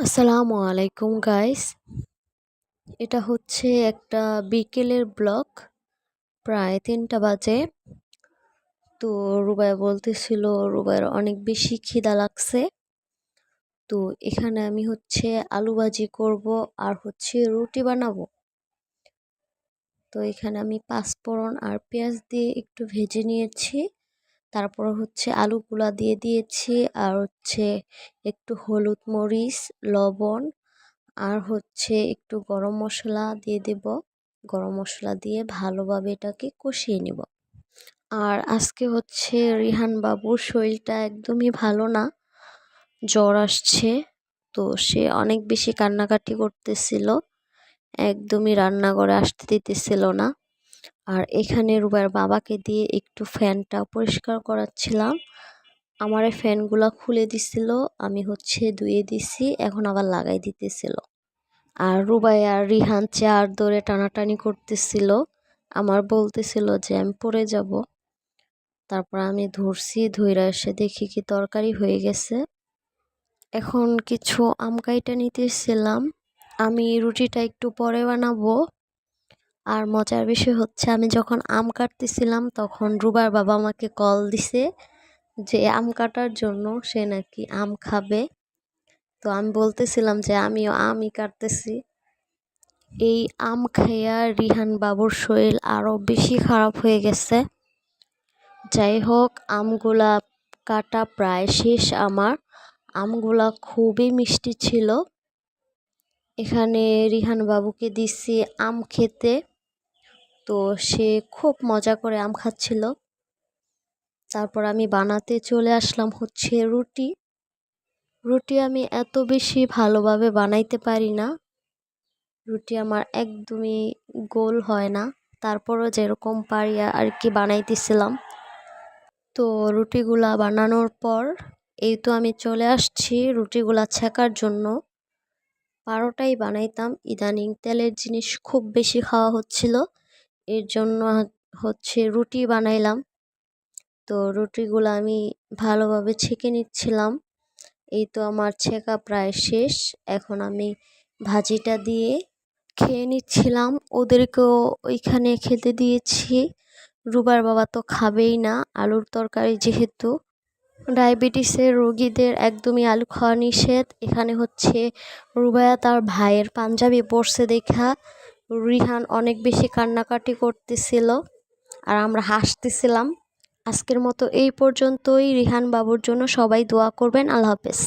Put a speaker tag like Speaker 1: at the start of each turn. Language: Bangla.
Speaker 1: আসসালামু আলাইকুম গাইস এটা হচ্ছে একটা বিকেলের ব্লক প্রায় তিনটা বাজে। তো রুবাই বলতেছিল, রুবাইয়ের অনেক বেশি খিদা লাগছে। তো এখানে আমি হচ্ছে আলু ভাজি করব আর হচ্ছে রুটি বানাবো। তো এখানে আমি পাঁচফোড়ন আর পেঁয়াজ দিয়ে একটু ভেজে নিয়েছি। তারপর হচ্ছে আলুগুলা দিয়ে দিয়েছি, আর হচ্ছে একটু হলুদ মরিচ, লবণ, আর হচ্ছে একটু গরম মশলা দিয়ে দেব। গরম মশলা দিয়ে ভালোভাবে এটাকে কষিয়ে নিব। আর আজকে হচ্ছে রিহান বাবুর শরীরটা একদমই ভালো না, জ্বর আসছে, তো সে অনেক বেশি কান্নাকাটি করতেছিল, একদমই রান্নাঘরে আসতে দিতেছিল না। আর এখানে রুবার বাবাকে দিয়ে একটু ফ্যানটা পরিষ্কার করাচ্ছিলাম। আমার ফ্যানগুলো খুলে দিছিল, আমি হচ্ছে ধুয়ে দিছি, এখন আবার লাগাই দিতেছিল। আর রুবাই আর রিহান চেয়ার ধরে টানাটানি করতেছিল। আমার বলতেছিল যে, আমি পড়ে যাব। তারপর আমি ধরছি, ধইরা এসে দেখি কি তরকারি হয়ে গেছে। এখন কিছু আম কাইটা নিতেছিলাম। আমি রুটিটা একটু পরে বানাবো। আর মজার বিষয় হচ্ছে আমি যখন আম কাটতেছিলাম, তখন রুবার বাবা আমাকে কল দিছে যে, আম কাটার জন্য সে নাকি আম খাবে। তো আমি বলতেছিলাম যে, আমিও আমই কাটতেছি। এই আম খাইয়া রিহান বাবুর শরীর আরও বেশি খারাপ হয়ে গেছে। যাই হোক, আমগুলা কাটা প্রায় শেষ আমার। আমগুলা খুবই মিষ্টি ছিল। এখানে রিহান বাবুকে দিছি আম খেতে। তো সে খুব মজা করে আম খাচ্ছিল। তারপর আমি বানাতে চলে আসলাম হচ্ছে রুটি। রুটি আমি এত বেশি ভালোভাবে বানাইতে পারি না। রুটি আমার একদমই গোল হয় না। তারপরও যেরকম পারি আর কি বানাইতেছিলাম। তো রুটিগুলা বানানোর পর এই তো আমি চলে আসছি রুটিগুলা ছেঁকার জন্য। পারোটাই বানাইতাম। ইদানিং তেলের জিনিস খুব বেশি খাওয়া হচ্ছিল। এর জন্য হচ্ছে রুটি বানাইলাম। তো রুটিগুলো আমি ভালোভাবে ছেঁকে নিচ্ছিলাম। এই তো আমার ছেঁকা প্রায় শেষ। এখন আমি ভাজিটা দিয়ে খেয়ে নিচ্ছিলাম। ওদেরকেও ওইখানে খেতে দিয়েছি। রুবার বাবা তো খাবেই না, আলুর তরকারি যেহেতু। ডায়াবেটিসের রোগীদের একদমই আলু খাওয়া নিষেধ। এখানে হচ্ছে রুবায়া তার ভাইয়ের পাঞ্জাবি পরছে দেখা। রিহান অনেক বেশি কান্নাকাটি করতেছিল আর আমরা হাসতেছিলাম। আজকের মতো এই পর্যন্তই। রিহান বাবুর জন্য সবাই দোয়া করবেন। আল্লাহ হাফেজ।